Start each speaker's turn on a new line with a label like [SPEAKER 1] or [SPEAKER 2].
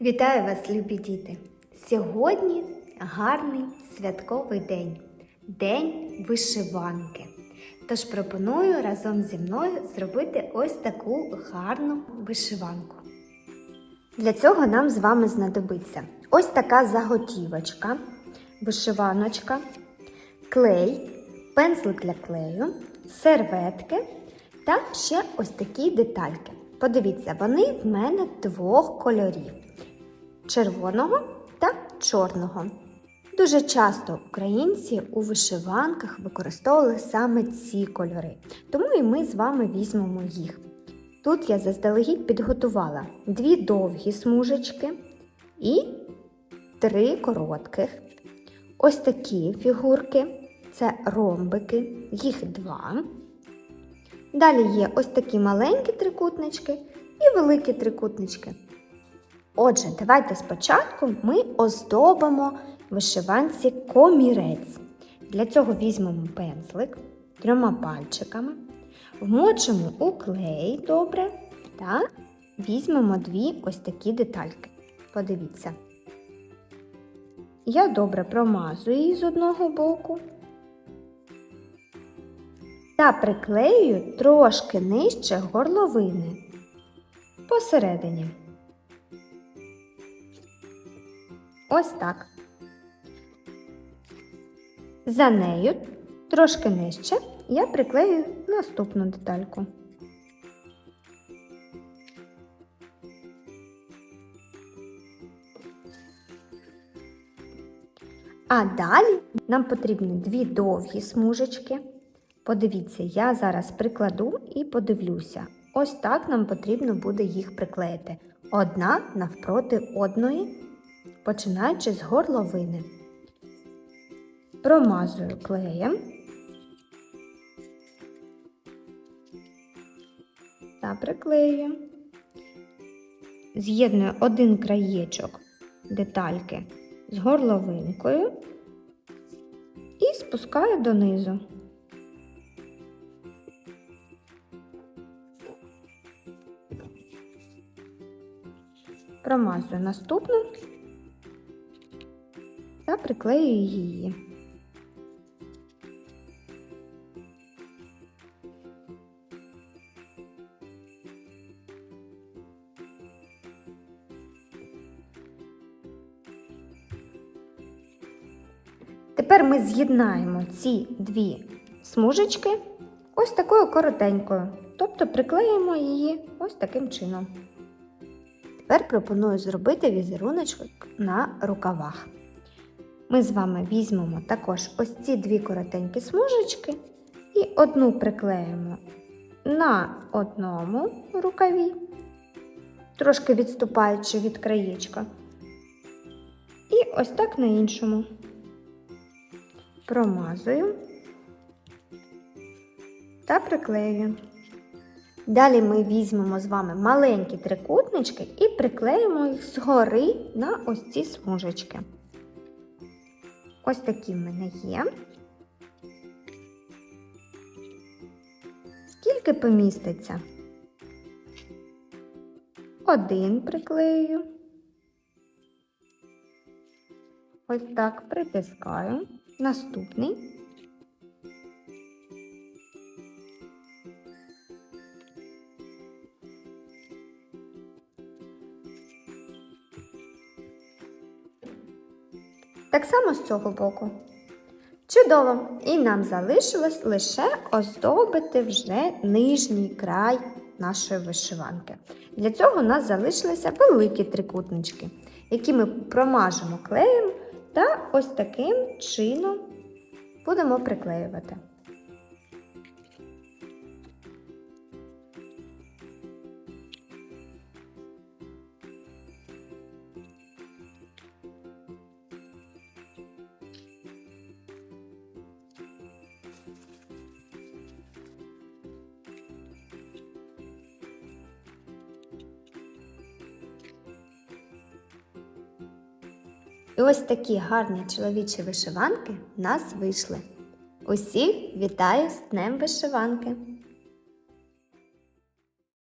[SPEAKER 1] Вітаю вас, любі діти! Сьогодні гарний святковий день День вишиванки. Тож пропоную разом зі мною зробити ось таку гарну вишиванку. Для цього нам з вами знадобиться ось така заготівочка, вишиваночка, клей, пензлик для клею, серветки та ще ось такі детальки. Подивіться, вони в мене двох кольорів червоного та чорного. Дуже часто українці у вишиванках використовували саме ці кольори, тому і ми з вами візьмемо їх. Тут я заздалегідь підготувала дві довгі смужечки і три коротких. Ось такі фігурки це ромбики, їх два. Далі є ось такі маленькі трикутнички і великі трикутнички. Отже, давайте спочатку ми оздобимо вишиванці комірець. Для цього візьмемо пензлик трьома пальчиками, вмочимо у клей добре та візьмемо дві ось такі детальки. Подивіться. Я добре промазую її з одного боку та приклеюю трошки нижче горловини посередині. Ось так. За нею трошки нижче я приклею наступну детальку. А далі нам потрібні дві довгі смужечки. Подивіться, я зараз прикладу і подивлюся. Ось так нам потрібно буде їх приклеїти. Одна навпроти одної, починаючи з горловини. Промазую клеєм та приклею. З'єдную один краєчок детальки з горловинкою і спускаю донизу. Промазую наступну та приклею її. Тепер ми з'єднаємо ці дві смужечки ось такою коротенькою, тобто приклеїмо її ось таким чином. Тепер пропоную зробити візеруночок на рукавах. Ми з вами візьмемо також ось ці дві коротенькі смужечки і одну приклеїмо на одному рукаві, трошки відступаючи від краєчка. І ось так на іншому. Промазую та приклею. Далі ми візьмемо з вами маленькі трикутнички і приклеїмо їх згори на ось ці смужечки. Ось такі в мене є. Скільки поміститься? Один приклею. Ось так притискаю. Наступний. Так само з цього боку. Чудово! І нам залишилось лише оздобити вже нижній край нашої вишиванки. Для цього у нас залишилися великі трикутнички, які ми промажемо клеєм та ось таким чином будемо приклеювати. І ось такі гарні чоловічі вишиванки в нас вийшли. Усіх вітаю з Днем вишиванки!